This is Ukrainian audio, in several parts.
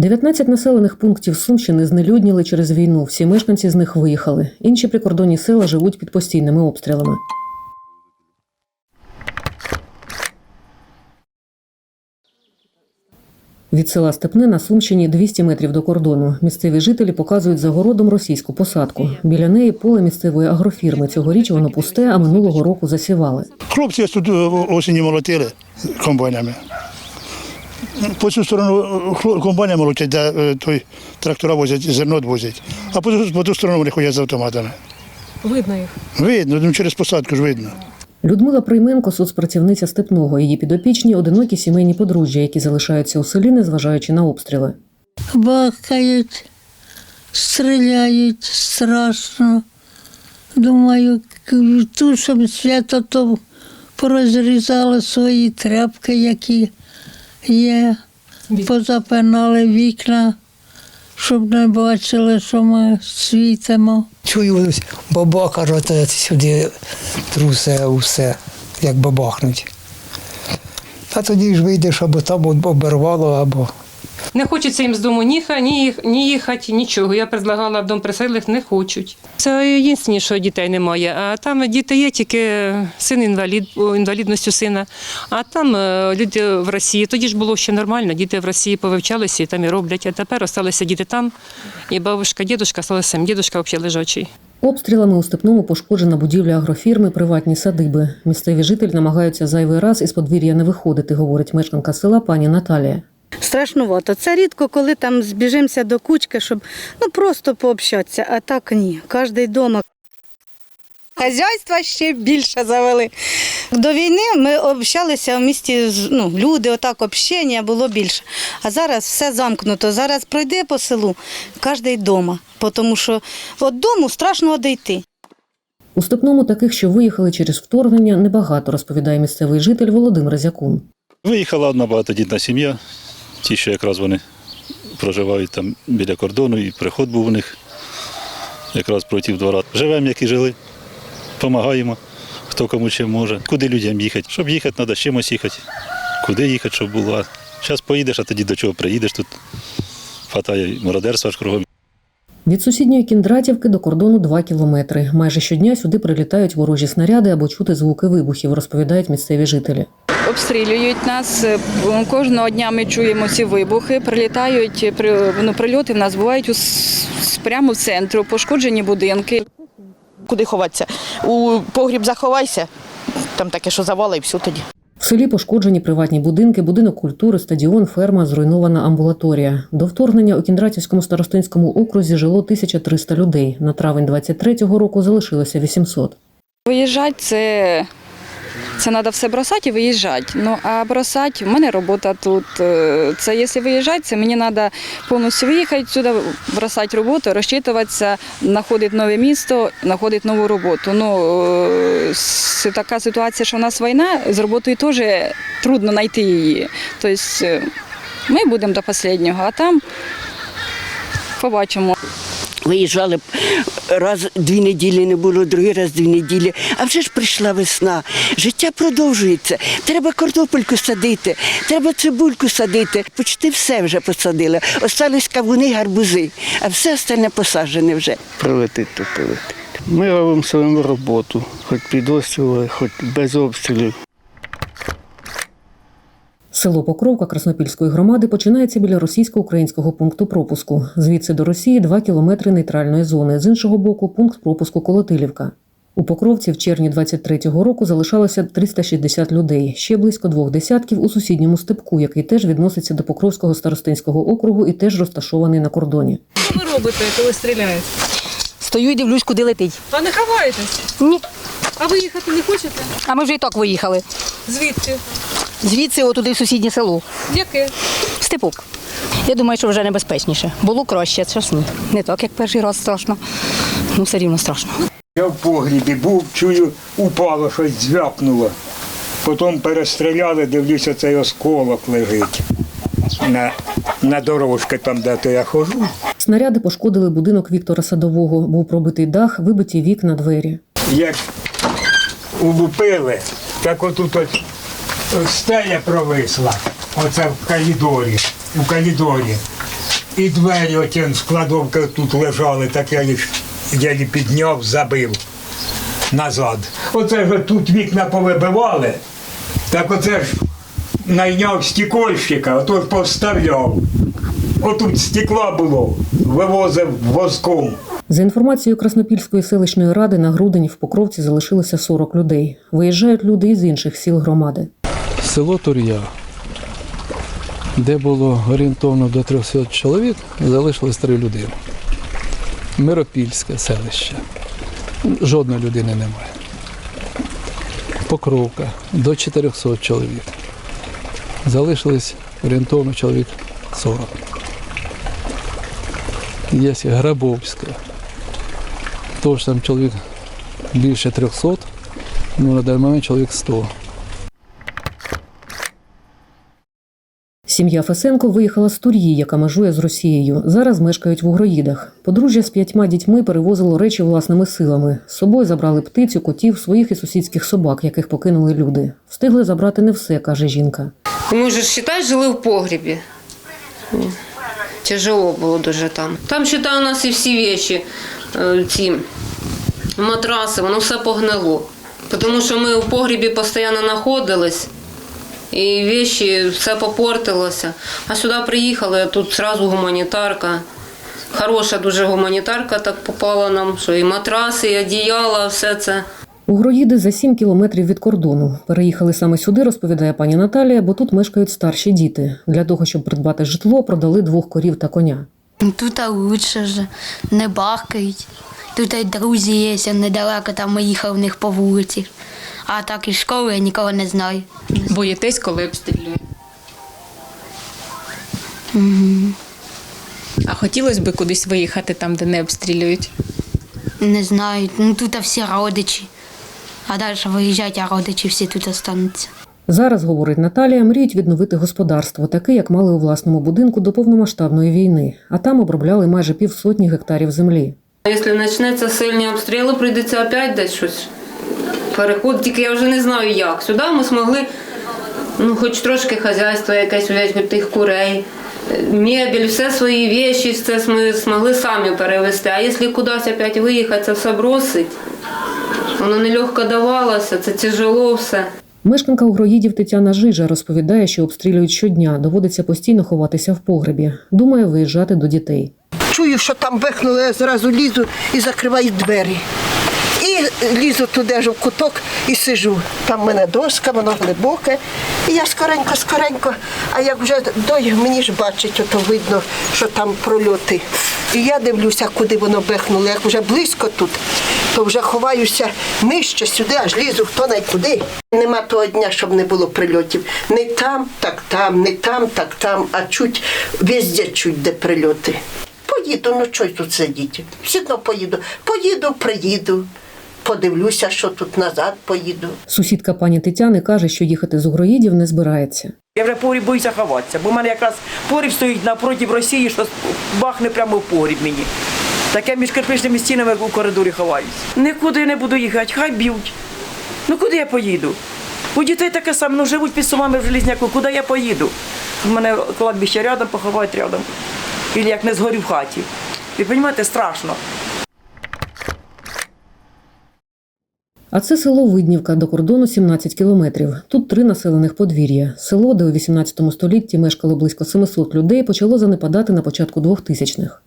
19 населених пунктів Сумщини знелюдніли через війну. Всі мешканці з них виїхали. Інші прикордонні села живуть під постійними обстрілами. Від села Степне на Сумщині 200 метрів до кордону. Місцеві жителі показують за городом російську посадку. Біля неї поле місцевої агрофірми. Цьогоріч воно пусте, а минулого року засівали. Хлопці тут е, осінню молотили комбайнами. По цю сторону хло- комбайни молотять, де е, той трактора возять, зерно возять. А по ту, по ту сторону вони ходять з автоматами. Видно їх. Видно, ну через посадку ж видно. Людмила Прийменко, соцпрацівниця Степного. Її підопічні одинокі сімейні подружжя, які залишаються у селі, незважаючи на обстріли. бахають, стріляють страшно. Думаю, тут, щоб свято то порозрізали свої тряпки, які є, позапинали вікна, щоб не бачили, що ми світимо. Чую, бабака рота сюди трусе усе, як бабахнуть. А тоді ж вийдеш, або там обірвало, або Не хочеться їм з дому ні, ні, ні їхати, нічого. Я предлагала в дом приселих, не хочуть. Це єдине, що дітей немає. А там діти є, тільки син інвалід, інвалідністю сина. А там е, люди в Росії. Тоді ж було ще нормально. Діти в Росії повивчалися і там і роблять. А тепер залишилися діти там. І бабушка, дідушка залишилися. Дідушка взагалі лежачий. Обстрілами у степному пошкоджена будівля агрофірми, приватні садиби. Місцеві жителі намагаються зайвий раз із подвір'я не виходити, говорить мешканка села пані Наталія. Страшнувато. Це рідко, коли там збіжимося до кучки, щоб ну просто пообщатися, а так ні. Кожний вдома. Хазяйства ще більше завели. До війни ми общалися в місті, ну, люди, отак общення було більше. А зараз все замкнуто. Зараз пройде по селу кожний вдома, тому що від дому страшно одійти. У степному таких, що виїхали через вторгнення, небагато, розповідає місцевий житель Володимир Зякун. Виїхала одна багатодітна сім'я, ті, що якраз вони проживають там біля кордону, і приход був у них якраз проти двора. Живемо, як і жили, допомагаємо, хто кому чим може. Куди людям їхати? Щоб їхати, треба чимось їхати. Куди їхати, щоб було. Зараз поїдеш, а тоді до чого приїдеш тут. Хватає мародерства ж кругом. Від сусідньої кіндратівки до кордону 2 кілометри. Майже щодня сюди прилітають ворожі снаряди або чути звуки вибухів, розповідають місцеві жителі. Обстрілюють нас. Е, Кожного дня ми чуємо ці вибухи. Прилітають при- ну, прильоти в нас бувають у прямо в центру, пошкоджені будинки. Куди ховатися? У погріб заховайся, там таке, що завали, і все тоді. В селі пошкоджені приватні будинки, будинок культури, стадіон, ферма, зруйнована амбулаторія. До вторгнення у Кіндратівському старостинському окрузі жило 1300 людей. На травень 23-го року залишилося 800. Виїжджати це. Це треба все бросати і виїжджати. Ну а бросати, в мене робота тут. Е, Це якщо виїжджати, це мені треба повністю виїхати сюди, бросати роботу, розчитуватися, знаходити нове місто, знаходити нову роботу. Ну е, така ситуація, що в нас війна, з роботою теж трудно знайти її. Тобто е, ми будемо до останнього, а там побачимо. Виїжджали раз дві неділі не було, другий раз дві неділі. А вже ж прийшла весна. Життя продовжується. Треба картопельку садити, треба цибульку садити. Почти все вже посадили. Остались кавуни, гарбузи, а все остальне посаджене вже. Прилетить, то прилетить. Ми робимо свою роботу, хоч під обстрілами, хоч без обстрілів. Село Покровка Краснопільської громади починається біля російсько-українського пункту пропуску. Звідси до Росії 2 кілометри нейтральної зони. З іншого боку, пункт пропуску Колотилівка. У Покровці в червні 23-го року залишалося 360 людей. Ще близько двох десятків у сусідньому степку, який теж відноситься до Покровського старостинського округу і теж розташований на кордоні. Що ви робите, коли стріляють? Стою і дивлюсь, куди летить. А не ховаєтесь? Ні. А ви їхати не хочете? А ми вже і так виїхали. Звідки? Звідси отуди в сусіднє село. Яке? Степок. Я думаю, що вже небезпечніше. Було краще, зараз ні. Не так, як перший раз страшно. Ну, все рівно страшно. Я в погрібі був, чую, упало, щось звяпнуло. Потім перестріляли, дивлюся, цей осколок лежить на, на дорожці, там, де то я ходжу. Снаряди пошкодили будинок Віктора Садового. Був пробитий дах, вибиті вікна, двері. Як улупили, так отут от, от стеля провисла. Оце в коридорі. У коридорі. І двері оті з кладовки тут лежали, так я їх я їх підняв, забив назад. Оце ж тут вікна повибивали, так оце ж найняв стекольщика, ото ж повставляв. Отут стекла було, вивозив воском. За інформацією Краснопільської селищної ради, на грудень в Покровці залишилося 40 людей. Виїжджають люди із інших сіл громади. Село Тур'я, де було орієнтовно до 300 чоловік, залишилось три людини. Миропільське селище. Жодної людини немає. Покровка до 400 чоловік. Залишилось орієнтовно чоловік 40. Є Грабовське. Тож там чоловік більше 300, ну на даний момент чоловік 100. Сім'я Фесенко виїхала з Тур'ї, яка межує з Росією. Зараз мешкають в Угроїдах. Подружжя з п'ятьма дітьми перевозило речі власними силами. З собою забрали птицю, котів, своїх і сусідських собак, яких покинули люди. Встигли забрати не все, каже жінка. Ми ж считай, жили в погрібі. Тяжело було дуже там. Там считай, у нас і всі вещи, е, ці матраси, воно все погнило. Тому що ми в погрібі постійно знаходились. І вещи, все попортилося. А сюди приїхали, а тут одразу гуманітарка. Хороша дуже гуманітарка так попала нам, що і матраси, і одіяла, все це. Угроїди за 7 кілометрів від кордону. Переїхали саме сюди, розповідає пані Наталія, бо тут мешкають старші діти. Для того, щоб придбати житло, продали двох корів та коня. Тут лучше ж, не бахкають. Тут і друзі є, недалеко там ми їхали в них по вулиці. А так із школи я нікого не знаю. Боїтесь, коли обстрілює. А хотілося б кудись виїхати там, де не обстрілюють. Не знаю. Ну тут всі родичі. А далі виїжджають, а родичі всі тут остануться. Зараз, говорить Наталія, мріють відновити господарство, таке, як мали у власному будинку до повномасштабної війни, а там обробляли майже півсотні гектарів землі. Якщо почнеться сильні обстріли, прийдеться опять десь щось. Переход, тільки я вже не знаю як. Сюди ми змогли ну, хоч трошки хазяйства якесь взяти, хоч тих курей, мебель, все свої вещи, все ми змогли самі перевезти. А якщо кудись опять виїхати, це все бросить. Воно нелегко давалося, це тяжело все. Мешканка Угроїдів Тетяна Жижа розповідає, що обстрілюють щодня, доводиться постійно ховатися в погребі. Думає виїжджати до дітей. Чую, що там бехнули, я зразу лізу і закриваю двері. Лізу туди ж в куток і сижу. Там в мене доска, воно глибоке. І я скоренько, скоренько, а як вже дой, мені ж бачить, ото видно, що там прольоти. І я дивлюся, куди воно бехнуло. Як вже близько тут, то вже ховаюся нижче сюди, аж лізу, хто най куди. Нема того дня, щоб не було прильотів. Не там, так там, не там, так там, а чуть везде чуть де прильоти. Поїду, ну чого тут сидіти? Все одно поїду. Поїду, приїду, подивлюся, що тут назад поїду. Сусідка пані Тетяни каже, що їхати з Угроїдів не збирається. Я вже погріб боюся ховатися, бо в мене якраз погріб стоїть напроти Росії, що бахне прямо в погріб мені. Так я між кирпичними стінами у коридорі ховаюсь. Нікуди не буду їхати, хай б'ють. Ну куди я поїду? У дітей таке саме, ну живуть під сумами в Желізняку, куди я поїду? У мене кладбище рядом, поховають рядом. Ілі як не згорю в хаті. Ви розумієте, страшно. А це село Виднівка до кордону 17 кілометрів. Тут три населених подвір'я. Село, де у 18 столітті мешкало близько 700 людей, почало занепадати на початку 2000-х.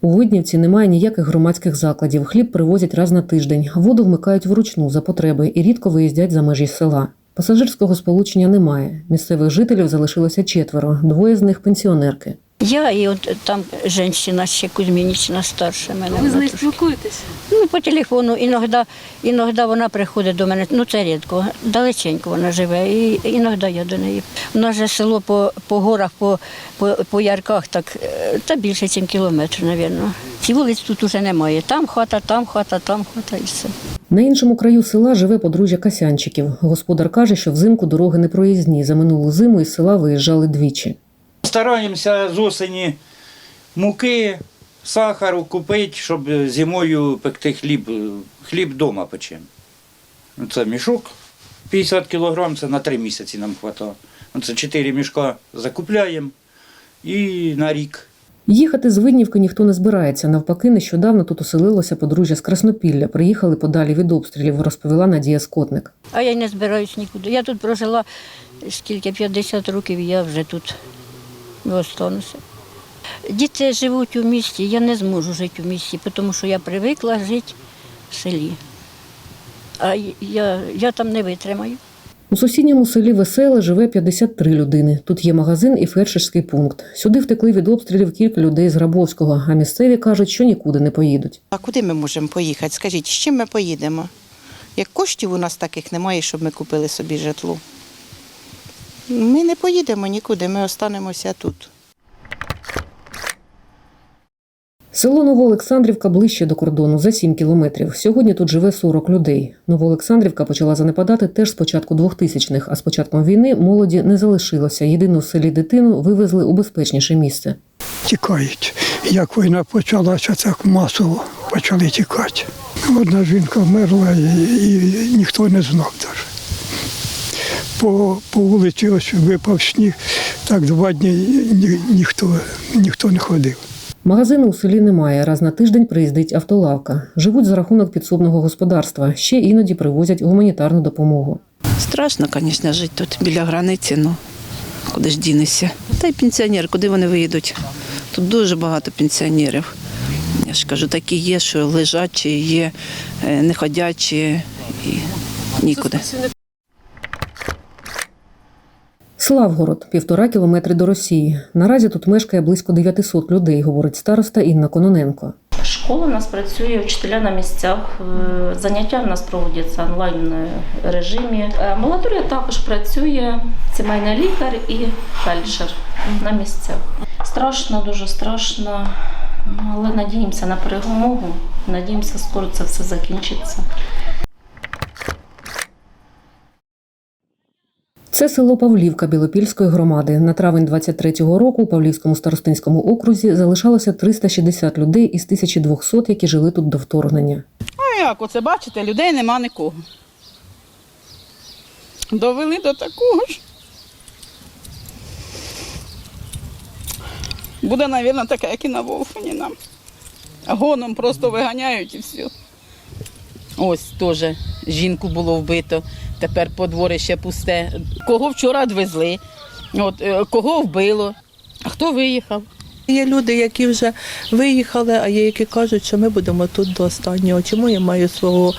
У Виднівці немає ніяких громадських закладів. Хліб привозять раз на тиждень, воду вмикають вручну за потреби і рідко виїздять за межі села. Пасажирського сполучення немає. Місцевих жителів залишилося четверо, двоє з них пенсіонерки. Я і от там жінка ще Кузьмінічна старша мене. Ви з нею спілкуєтесь? Ну, по телефону. Іноді, іноді вона приходить до мене, ну це рідко, далеченько вона живе, і іноді я до неї. У нас же село по, по горах, по, по, по ярках, так, е, та більше, ніж кілометр, мабуть. Ці вулиць тут уже немає. Там хата, там хата, там хата і все. На іншому краю села живе подружжя Касянчиків. Господар каже, що взимку дороги не проїзні. За минулу зиму із села виїжджали двічі. Стараємося з осені муки, сахару купити, щоб зимою пекти хліб. Хліб вдома печемо. Ну, Це мішок 50 кілограм, це на 3 місяці нам вистачає. Це 4 мішка закупляємо і на рік. Їхати з Виднівки ніхто не збирається. Навпаки, нещодавно тут оселилося подружжя з Краснопілля. Приїхали подалі від обстрілів, розповіла Надія Скотник. А я не збираюсь нікуди. Я тут прожила скільки 50 років, я вже тут остануся. Діти живуть у місті, я не зможу жити у місті, тому що я привикла жити в селі. А я, я там не витримаю. У сусідньому селі Веселе живе 53 людини. Тут є магазин і фельдшерський пункт. Сюди втекли від обстрілів кілька людей з Грабовського, а місцеві кажуть, що нікуди не поїдуть. А куди ми можемо поїхати? Скажіть, з чим ми поїдемо? Як коштів у нас таких немає, щоб ми купили собі житло. Ми не поїдемо нікуди, ми останемося тут. Село Новоолександрівка ближче до кордону за 7 кілометрів. Сьогодні тут живе 40 людей. Новоолександрівка почала занепадати теж з початку 2000-х, а з початком війни молоді не залишилося. Єдину в селі дитину вивезли у безпечніше місце. тікають. Як війна почалася, так масово почали тікати. Одна жінка вмерла і, і ніхто не знав навіть. По, по вулиці ось випав сніг, так два дні ні, ніхто, ніхто не ходив. Магазину у селі немає. Раз на тиждень приїздить автолавка. Живуть за рахунок підсобного господарства. Ще іноді привозять гуманітарну допомогу. Страшно, звісно, жити тут біля границі, ну куди ж дінешся. Та й пенсіонери, куди вони виїдуть? Тут дуже багато пенсіонерів. Я ж кажу, такі є, що лежачі, є е, неходячі і нікуди. Славгород півтора кілометри до Росії. Наразі тут мешкає близько 900 людей, говорить староста Інна Кононенко. Школа у нас працює, вчителя на місцях. е, Заняття в нас проводяться онлайн режимі. Е, Амбулаторія також працює. Сімейний лікар і фельдшер на місцях. Страшно, дуже страшно, ну, але надіємося на перемогу. Надіємося, скоро це все закінчиться. Це село Павлівка Білопільської громади. На травень 23-го року у Павлівському старостинському окрузі залишалося 360 людей із 1200, які жили тут до вторгнення. Ну як, оце бачите, людей нема нікого. Довели до такого ж. Буде, мабуть, таке, як і на Волфані нам. Гоном просто виганяють і все. Ось теж жінку було вбито, тепер подворище пусте. Кого вчора відвезли, от, е, кого вбило, а хто виїхав. Є люди, які вже виїхали, а є які кажуть, що ми будемо тут до останнього. Чому я маю свого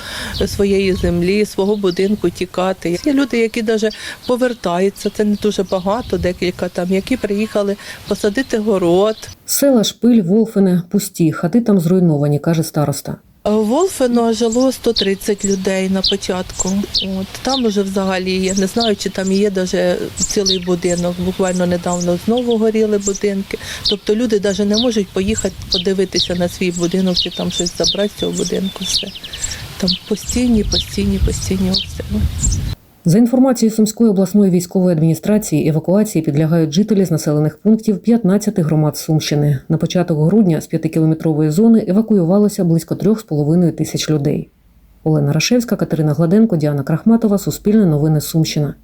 своєї землі, свого будинку тікати? Є люди, які навіть повертаються. Це не дуже багато, декілька там, які приїхали посадити город. Села Шпиль, Волфене пусті, хати там зруйновані, каже староста. Волфено жило 130 людей на початку. От там вже взагалі я не знаю, чи там є даже цілий будинок. Буквально недавно знову горіли будинки. Тобто люди навіть не можуть поїхати подивитися на свій будинок чи там щось забрати цього будинку. Все там постійні, постійні, постійні обстріли. За інформацією Сумської обласної військової адміністрації, евакуації підлягають жителі з населених пунктів 15 громад Сумщини. На початок грудня з 5-кілометрової зони евакуювалося близько 3,5 тисяч людей. Олена Рашевська, Катерина Гладенко, Діана Крахматова, Суспільне новини Сумщина.